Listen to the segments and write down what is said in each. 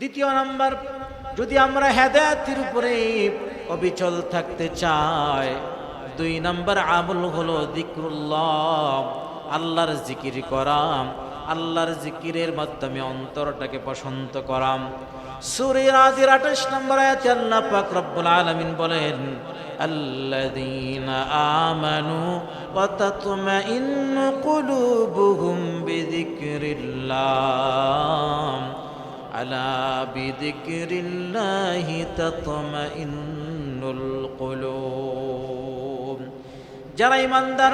দ্বিতীয় নাম্বার যদি আমরা হেদায়াতের উপরে অবিচল থাকতে চাই দুই নাম্বার আমল হলো দিকরুল্লাহ আল্লাহর জিকির করাম আল্লাহর জিকিরের মাধ্যমে অন্তরটাকে পছন্দ করাম সুরের আদির আঠাশ নম্বর আয়াতে আল্লাহ পাক রব্বুল আলামিন বলেন الذين آمنوا وتطمئن قلوبهم بذكر الله ألا بذكر الله تطمئن القلوب যারা ইমানদার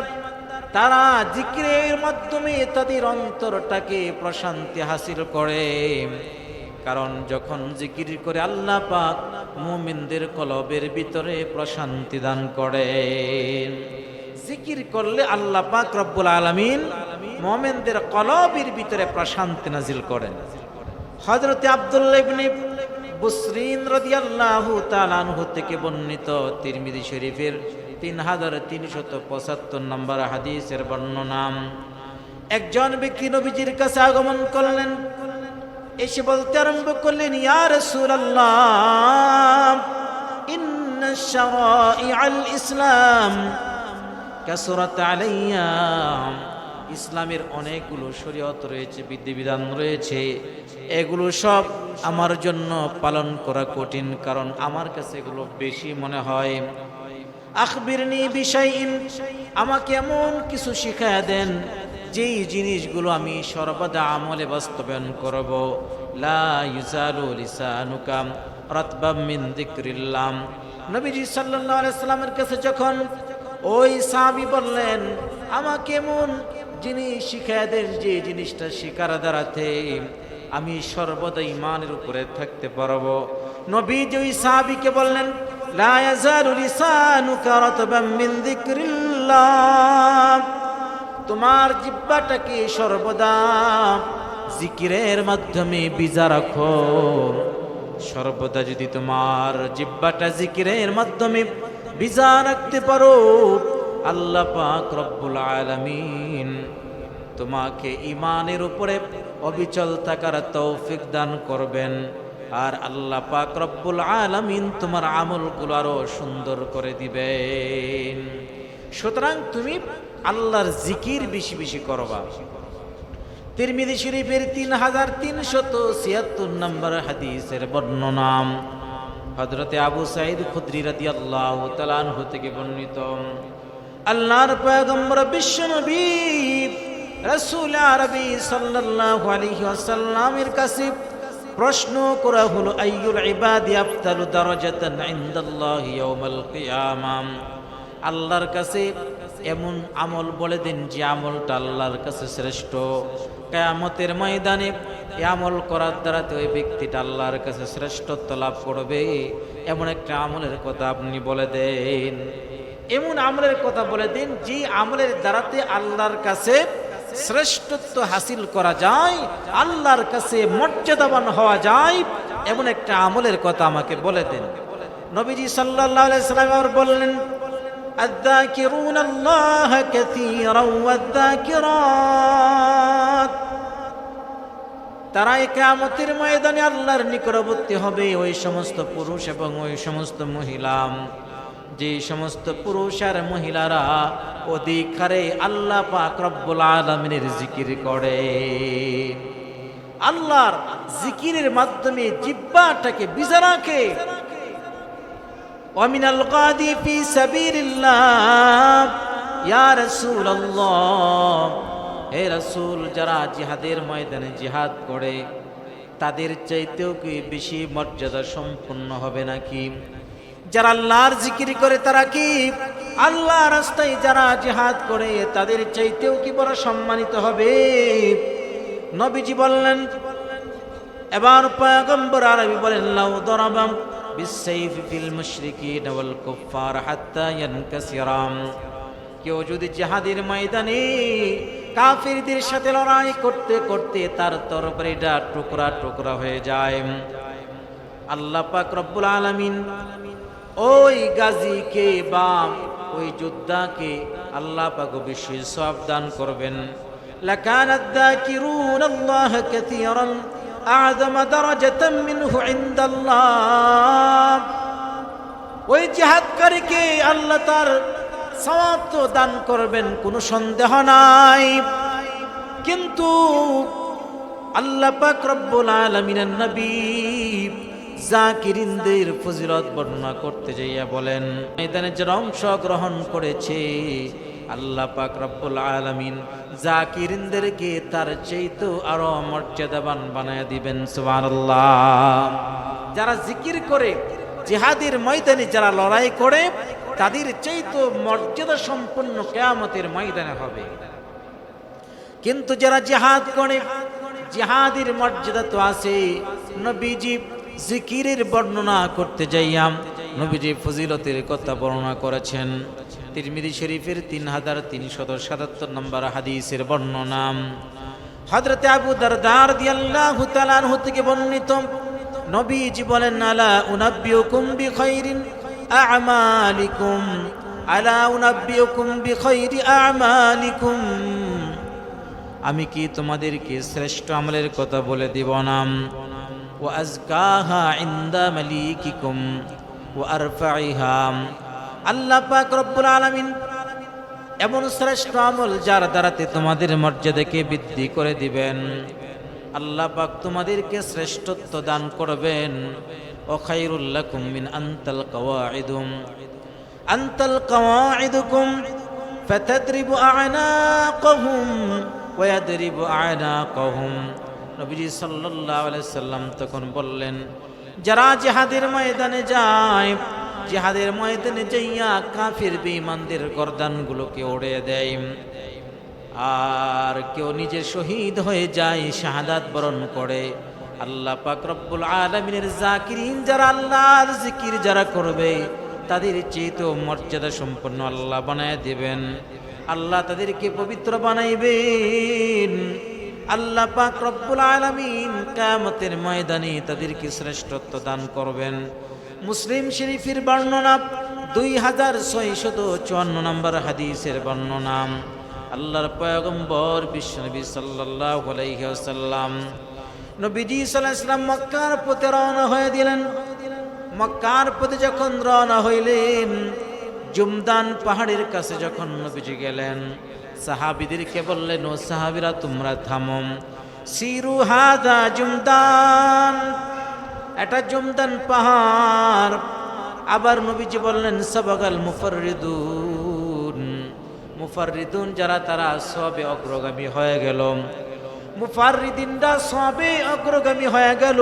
তারা জিক্রের মাধ্যমে তাদের অন্তরটাকে প্রশান্তি হাসিল করে কারণ যখন জিকির করে আল্লাহ পাক মুমিনদের কলবের ভিতরে প্রশান্তি দান করে জিকির করলে আল্লাহ পাক রব্বুল আলামিন মুমিনদের কলবের ভিতরে প্রশান্তি নাজিল করেন হযরতে আব্দুল্লাহ ইবনে বুসরিন রাদিয়াল্লাহু তাআলা থেকে বর্ণিত তিরমিজি শরীফের তিন হাজার তিনশত পঁচাত্তর নম্বর হাদিসের বর্ণনা। একজন ব্যক্তি নবীজির কাছে আগমন করলেন। এসে বলতে আরম্ভ করলেন, ইয়া ইন্না শারাইআল ইসলাম কাসরাত আলাইয়া। ইসলামের অনেকগুলো শরীয়ত রয়েছে, বিধিবিধান রয়েছে। এগুলো সব আমার জন্য পালন করা কঠিন, কারণ আমার কাছে এগুলো বেশি মনে হয়। আখবিরনি বিষয়ইন আমাকে এমন কিছু শিখায়া দেন, যেই জিনিসগুলো আমি সর্বদা আমলে বাস্তবায়ন করব। লা ইউজালু লিসানুকা রাতবাম মিন যিকরিল্লাহ। নবীজি সাল্লাল্লাহু আলাইহি সাল্লামের কাছে যখন ওই সাহাবী বললেন, আমাকে এমন যিনি শিখায়াদের যে জিনিসটা শিকার দ্বারাতে আমি সর্বদা ইমানের উপরে থাকতে পারব। নবী যে সাহাবিকে বললেন, লা ইয়াজালু লিসানুকা রাতবাম মিন যিকরিল্লাহ। তোমার জিব্বাটাকে সর্বদা জিকিরের মাধ্যমে বিজা রাখো? সর্বদা যদি তোমার জিব্বাটা জিকিরের মাধ্যমে বিজা রাখতে পারো আল্লাহ পাক রব্বুল আলামিন তোমাকে ইমানের উপরে অবিচল থাকার তৌফিক দান করবেন। আর আল্লাহ পাক রব্বুল আলামিন তোমার আমলগুলো আরও সুন্দর করে দিবেন। সুতরাং তুমি আল্লাহর জিকির বেশি বেশি করবা। তিরমিদি শরীফের তিন হাজার তিনশত ছিয়াত্তর নম্বর হাদিসের বর্ণনাম। হজরতে আবু সাইদ খুদ্রি রাদি আল্লাহ তালানহু থেকে বর্ণিত। আল্লাহর পয়গম্বর বিশ্বনবী রসুল আরবি সাল্লাল্লাহু আলাইহি ওয়াসাল্লামের কাছে প্রশ্ন করা হলো, আইয়ুল ইবাদি আফতালু দারাজাতান ইনদাল্লাহি ইয়াউমাল কিয়ামাম আল্লাহর কাছে এমন আমল বলে দিন যে আমলটা আল্লাহর কাছে শ্রেষ্ঠ। কেয়ামতের ময়দানে আমল করার দ্বারাতে ওই ব্যক্তিটা আল্লাহর কাছে শ্রেষ্ঠত্ব লাভ করবে। এমন একটা আমলের কথা আপনি বলে দেন। এমন আমলের কথা বলে দিন যে আমলের দ্বারাতে আল্লাহর কাছে শ্রেষ্ঠত্ব হাসিল করা যায় আল্লাহর কাছে মর্যাদাবান হওয়া যায় এমন একটা আমলের কথা আমাকে বলে দেন নবীজি সাল্লাল্লাহু আলাইহি সাল্লাম আর বললেন الذاكرون الله كثيرا والذاكرات তারা এই কিয়ামতের ময়দানে আল্লাহর নিকটবর্তী হবে ওই সমস্ত পুরুষ এবং ওই সমস্ত মহিলা যে সমস্ত পুরুষ আর মহিলারা অধিক হারে আল্লাহ পাক রব্বুল আলমিনের জিকির করে। আল্লাহর জিকিরের মাধ্যমে জিব্বাটাকে বিজা রাখে। অমিনাল কাদি ফি সাবিলিল্লাহ। ইয়া রাসূলুল্লাহ। হে রাসূল, যারা জিহাদের ময়দানে জিহাদ করে, তাদের চাইতেও কি বেশি মর্যাদা সম্পন্ন হবে নাকি? যারা আল্লাহর জিকির করে তারা কি? আল্লাহ রাস্তায় যারা জিহাদ করে, তাদের চাইতেও কি বড় সম্মানিত হবে? নবীজি বললেন, এবার পয়গম্বর আরবি বলেন, লাউ দরাবাম বিসাইফ ফিল মুশরিকিন ওয়াল কুফার হাত্তা ইয়ানকাসিরাম। কেউ যদি জিহাদের ময়দানে কাফিরদের সাথে লড়াই করতে করতে তার তরবারিটা টুকরা টুকরা হয়ে যায়। আল্লাহ পাক রব্বুল আলামিন ওই গাজীকে বা ওই যোদ্ধাকে আল্লাহ পাক বেশি সব দান করবেন। লাকানাত যাকিরুন আল্লাহ কাসীরান, আযম দারাজাতাম মিনহু ইনদাল্লাহ। ওই জিহাদকারীকে আল্লাহ তার সওয়াব তো দান করবেন, কোনো সন্দেহ নাই। কিন্তু আল্লাহ পাক রব্বুল আলামিনের নবী জাকিরিনদের ফজিলত বর্ণনা করতে যাইয়া বলেন, ময়দানে যারা অংশগ্রহণ করেছে, আল্লাহ পাক রব্বুল আলামিন জাকিরিনদেরকে তার চাইতো আরও মর্যাদাবান বানায় দিবেন, সুবহানাল্লাহ। যারা জিকির করে, জিহাদের ময়দানে যারা লড়াই করে, তাদের চাইতো মর্যাদা সম্পন্ন কেয়ামতের ময়দানে হবে। কিন্তু যারা জিহাদ করে, জিহাদের মর্যাদা তো আছে, নবীজি জিকিরের বর্ণনা করতে যাইয়াম। নবীজি ফজিলতের কথা বর্ণনা করেছেন। তিরমিদি শরীফের তিন হাজার তিনশত সাতাত্তর নম্বর হাদিসের বর্ণনা। হজরতে আবু দারদার দিয়াল্লাহু তাআলা আনহু থেকে বর্ণিত, নবীজি বলেন, আলা উনাব্বিউকুম বিখাইরিন আ'মালিকুম। আলা উনাব্বিউকুম বিখাইরি আ'মালিকুম। আমি কি তোমাদেরকে শ্রেষ্ঠ আমলের কথা বলে দিব না? ওয়াজকাহা ইন্দা মালিকিকুম ওয়ারফাইহা আল্লাহ পাক রব্বুল আলামিন এমন শ্রেষ্ঠ আমল যার দ্বারাতে তোমাদের মর্যাদাকে বৃদ্ধি করে দিবেন। আল্লাহ পাক তোমাদেরকে শ্রেষ্ঠত্ব দান করবেন। ওখাইরুল্লাকুম মিন আনতাল কাওয়াইদুম আনতাল কাওয়াইদুকুম ফাতাদরিবু আ'নাকুহুম ওয়াদরিবু আ'নাকুহুম। নবীজি আলাইহি সাল্লাম তখন বললেন, যারা জিহাদের ময়দানে যায়, জিহাদের ময়দানে যাইয়া কাফির বেঈমানদের গর্দানগুলোকে ওড়ে দেয়। আর কেউ নিজে শহীদ হয়ে যায়, শাহাদাত বরণ করে। আল্লাহ পাক রব্বুল আলামিনের জাকিরিন যারা আল্লাহর জিকির যারা করবে, তাদের চেয়েতেও মর্যাদা সম্পন্ন আল্লাহ বানায় দেবেন। আল্লাহ তাদেরকে পবিত্র বানাইবেন। আল্লাহ পাক রব্বুল আলামিন কিয়ামতের ময়দানে তাদেরকে শ্রেষ্ঠত্ব দান করবেন। মুসলিম শরীফের বর্ণনা দুই হাজার ছয়শত চুয়ান্ন নম্বর হাদিসের বর্ণনা। আল্লাহর পয়গম্বর বিশ্বনবী সাল্লাল্লাহু আলাইহি নবীজি ওয়াসাল্লাম মক্কার পথে রওনা হয়ে দিলেন। মক্কার পথে যখন রওনা হইলেন, জুমদান পাহাড়ের কাছে যখন নবীজি গেলেন সাহাবিদেরকে বললেন, ও সাহাবিরা, তোমরা থামম সিরু হাদা জুমদান, এটা জুমদান পাহাড়। আবার নবীজি বললেন, সবাগাল মুফাররিদুন। মুফাররিদুন যারা, তারা সবে অগ্রগামী হয়ে গেল। মুফাররিদিনরা সবে অগ্রগামী হয়ে গেল।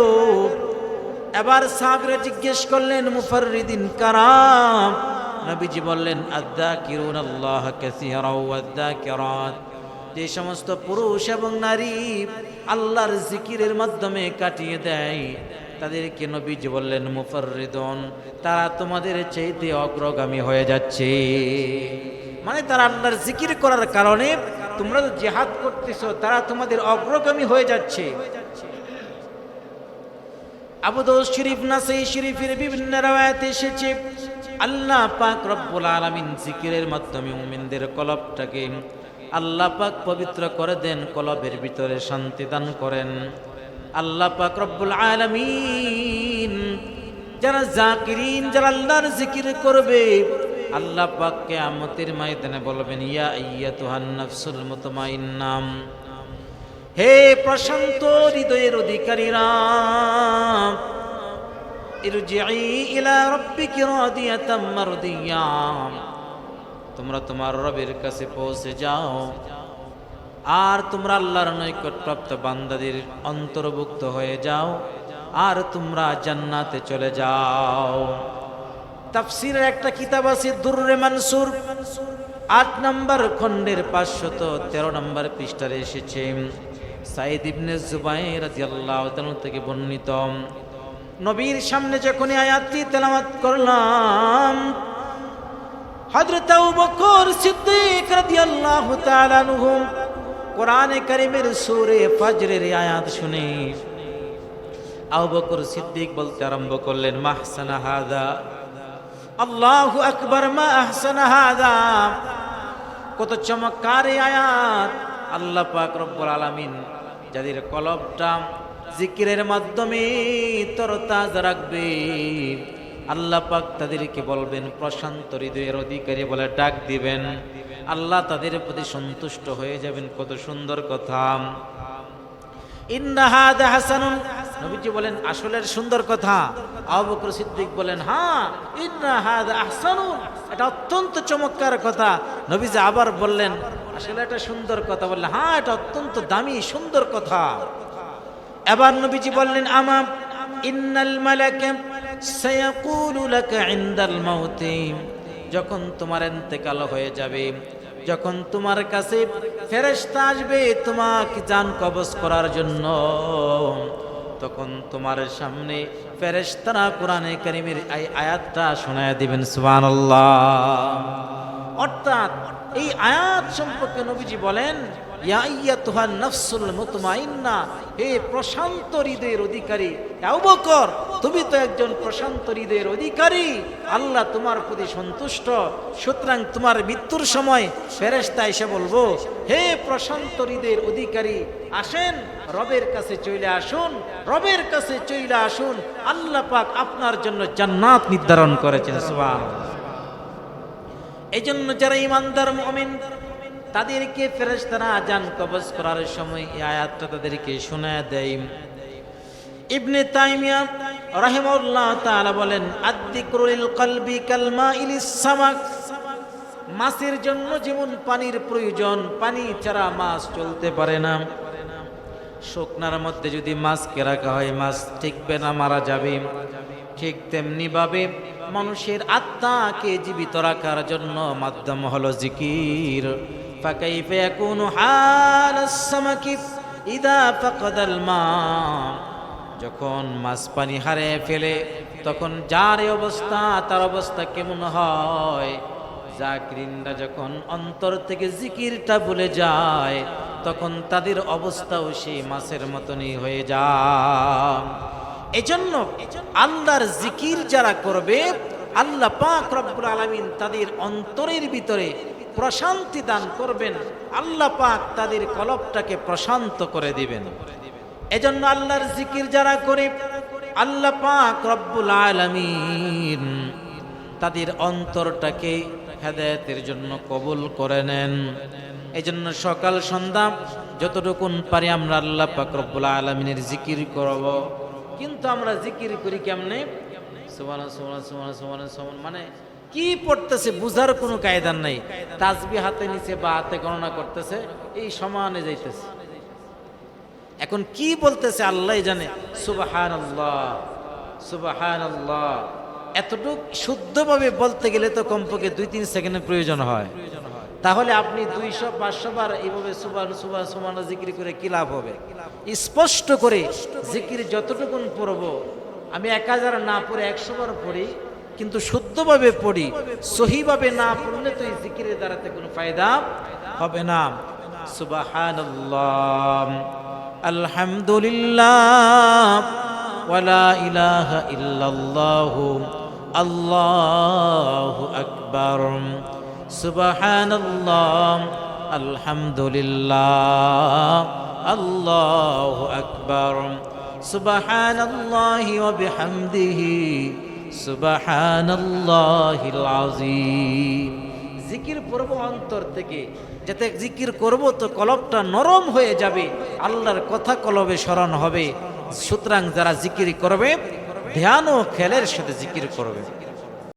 এবার সাহাবিরা জিজ্ঞেস করলেন, মুফাররিদিন কারাম নবীজি বললেন আদা কিরুন আল্লাহ কেরাত যে সমস্ত পুরুষ এবং নারী আল্লাহর জিকিরের মাধ্যমে কাটিয়ে দেয়, তাদেরকে নবীজি বললেন, মুফাররিদন, তারা তোমাদের চাইতে অগ্রগামী হয়ে যাচ্ছে। মানে তারা আল্লাহর জিকির করার কারণে তোমরা তো জেহাদ করতেছো, তারা তোমাদের অগ্রগামী হয়ে যাচ্ছে। আবু দৌদ শরীফ, নাসাই শরীফের বিভিন্ন রাওয়ায়াতে এসেছে। আল্লাহ পাক রব্বুল আলামিন জিকিরের মাধ্যমে মুমিনদের কলবটাকে আল্লাহ পাক পবিত্র করে দেন, কলবের ভিতরে শান্তি দান করেন। আল্লাহ পাক রব্বুল আলামিন যারা জাকিরিন, যারা আল্লাহর জিকির করবে, আল্লাহ পাক কিয়ামতের ময়দানে বলবেন, ইয়া আইয়াতুহান নাফসুল মুতমাইন্নাম, হে প্রশান্ত হৃদয়ের অধিকারীরা ইরজিই ইলা রাব্বিকি রাদিয়াতাম মারদিয়া। তোমরা তোমার রবের কাছে পৌঁছে যাও। আর তোমরা আল্লাহর নৈকটপ্রাপ্ত বান্দাদের অন্তর্ভুক্ত হয়ে যাও। আর তোমরা জান্নাতে চলে যাও। তাফসিরের একটা কিতাব আছে দুররে মানসুর। আট নম্বর খণ্ডের পাঁচশত তেরো নম্বর পৃষ্ঠারে এসেছে। সাইদ ইবনে জুবাইর রাদিয়াল্লাহু তাআলা থেকে বর্ণিত। নবীর সামনে যখন এই আয়াতটি তেলাওয়াত করলাম, হযরত আবু বকর সিদ্দিক রাদিয়াল্লাহু তাআলা আনহু কোরআনে কারীমের সূরে ফজরের আয়াত শুনে আবু বকর সিদ্দিক বলতে আরম্ভ করলেন মাহসানা হাদা আল্লাহু আকবার, মা আহসানা হাদা কত চমৎকার আয়াত। আল্লাহ পাক রব্বুল আলামিন যাদের কলবটা জিকিরের মাধ্যমে তরতাজা রাখবে। আল্লাহ পাক তাদেরকে বলবেন, প্রশান্ত হৃদয়ের অধিকারী বলে ডাক দিবেন। আল্লাহ তাদের প্রতি সন্তুষ্ট হয়ে যাবেন। কত সুন্দর কথা। নবীজি বলেন, আসলের সুন্দর কথা। আবু বকর সিদ্দিক বলেন হ্যাঁ এটা অত্যন্ত চমৎকার কথা। নবীজি আবার বললেন, আসলে এটা সুন্দর কথা। বললেন হ্যাঁ এটা অত্যন্ত দামি, সুন্দর কথা। এবার নবীজি বললেন আমাম ইন্নাল মালাকা ইনদাল মাউতি। যখন তোমার ইন্তেকাল হয়ে যাবে, যখন তোমার কাছে ফেরেশতা আসবে তোমাকে জান কবজ করার জন্য, তখন তোমার সামনে ফেরেশতারা কোরআনে কারিমের এই আয়াতটা শোনায় দিবেন, সুবহানাল্লাহ। অর্থাৎ এই আয়াত সম্পর্কে নবীজি বলেন ইয়া আইয়াতুহা নাফসুল মুতমাইন্না। হে প্রশান্ত হৃদয়ের অধিকারী আবু বকর তুমি তো একজন প্রশান্ত হৃদয়ের অধিকারী। আল্লাহ তোমার প্রতি সন্তুষ্ট। সুতরাং তোমার মৃত্যুর সময় ফেরেশতা এসে বলব, হে প্রশান্ত হৃদয়ের অধিকারী, আসেন, রবের কাছে চলে আসুন, রবের কাছে চলে আসুন। আল্লাহ পাক আপনার জন্য জান্নাত নির্ধারণ করেছেন এই জন্য যারা ইমানদার মমিন তাদেরকে ফেরেশতারা আজান কবজ করার সময় এই আয়াতটা তাদেরকে শোনায় দেয়। ইবনে তাইমিয়া রাহিমাহুল্লাহ তাআলা বলেন আদ্দিকরুল কলবি কালমা ইলিস সামাক। মাছের জন্য যেমন পানির প্রয়োজন, পানি ছাড়া মাছ চলতে পারে না। শুকনার মধ্যে যদি মাছকে রাখা হয়, মাছ টিকবে না, মারা যাবে। ঠিক তেমনি ভাবে মানুষের আত্মাকে জীবিত রাখার জন্য মাধ্যম হলো জিকির। فكيف يكون حال السمك إذا فقد الماء যখন মাছ পানি হারিয়ে ফেলে তখন যার এই অবস্থা তার অবস্থা কেমন হয় জাকিরিনরা যখন অন্তর থেকে জিকিরটা ভুলে যায় তখন তাদের অবস্থাও সেই মাছের মতনই হয়ে যায় এজন্য আল্লাহর জিকির যারা করবে আল্লাহ পাক রব্বুল আলামিন তাদের অন্তরের ভিতরে প্রশান্তি দান করবেন আল্লাহ পাক তাদের কলবটাকে প্রশান্ত করে দিবেন এজন্য আল্লাহর জিকির যারা করে আল্লাহ পাক রব্বুল আলামিন তাদের অন্তরটাকে হেদায়েতের জন্য কবুল করে নেন এই জন্য সকাল সন্ধ্যা যতটুকুন পারি আমরা আল্লাহ পাক রব্বুল আলমিনের জিকির করব কিন্তু আমরা জিকির করি কেমনে সুবহান সুবহান সুবহান মানে কি পড়তেছে বুঝার কোনো কায়দার নাই। তাজবি হাতে নিচে বা হাতে গণনা করতেছে, এই সমানে যাইতেছে। এখন কি বলতেছে আল্লাহ জানে? সুবাহান আল্লাহ সুবাহান আল্লাহ এতটুক শুদ্ধভাবে বলতে গেলে তো কমপক্ষে দুই তিন সেকেন্ডের প্রয়োজন হয়। তাহলে আপনি দুইশো, পাঁচশো বার এইভাবে সুবান সুবান সুমান জিকির করে কি লাভ হবে? স্পষ্ট করে জিকির যতটুকুন পড়ব, আমি এক হাজার না পড়ে একশো বার পড়ি কিন্তু শুদ্ধভাবে পড়ি, সহিভাবে না পড়লে তো এই জিকিরের দ্বারাতে কোনো ফায়দা হবে না। সুবাহান আলহামদুলিল্লাহ। ওয়ালা ইলাহা ইল্লাল্লাহ। আল্লাহু আকবার। সুবহানাল্লাহ। আলহামদুলিল্লাহ। আল্লাহু আকবার। সুবহানাল্লাহি ওয়া বিহামদিহি। জিকির পড়ব অন্তর থেকে। যাতে জিকির করব তো কলবটা নরম হয়ে যাবে। আল্লাহর কথা কলবে স্মরণ হবে। সুতরাং যারা জিকির করবে, ধ্যান ও খেলের সাথে জিকির করবে।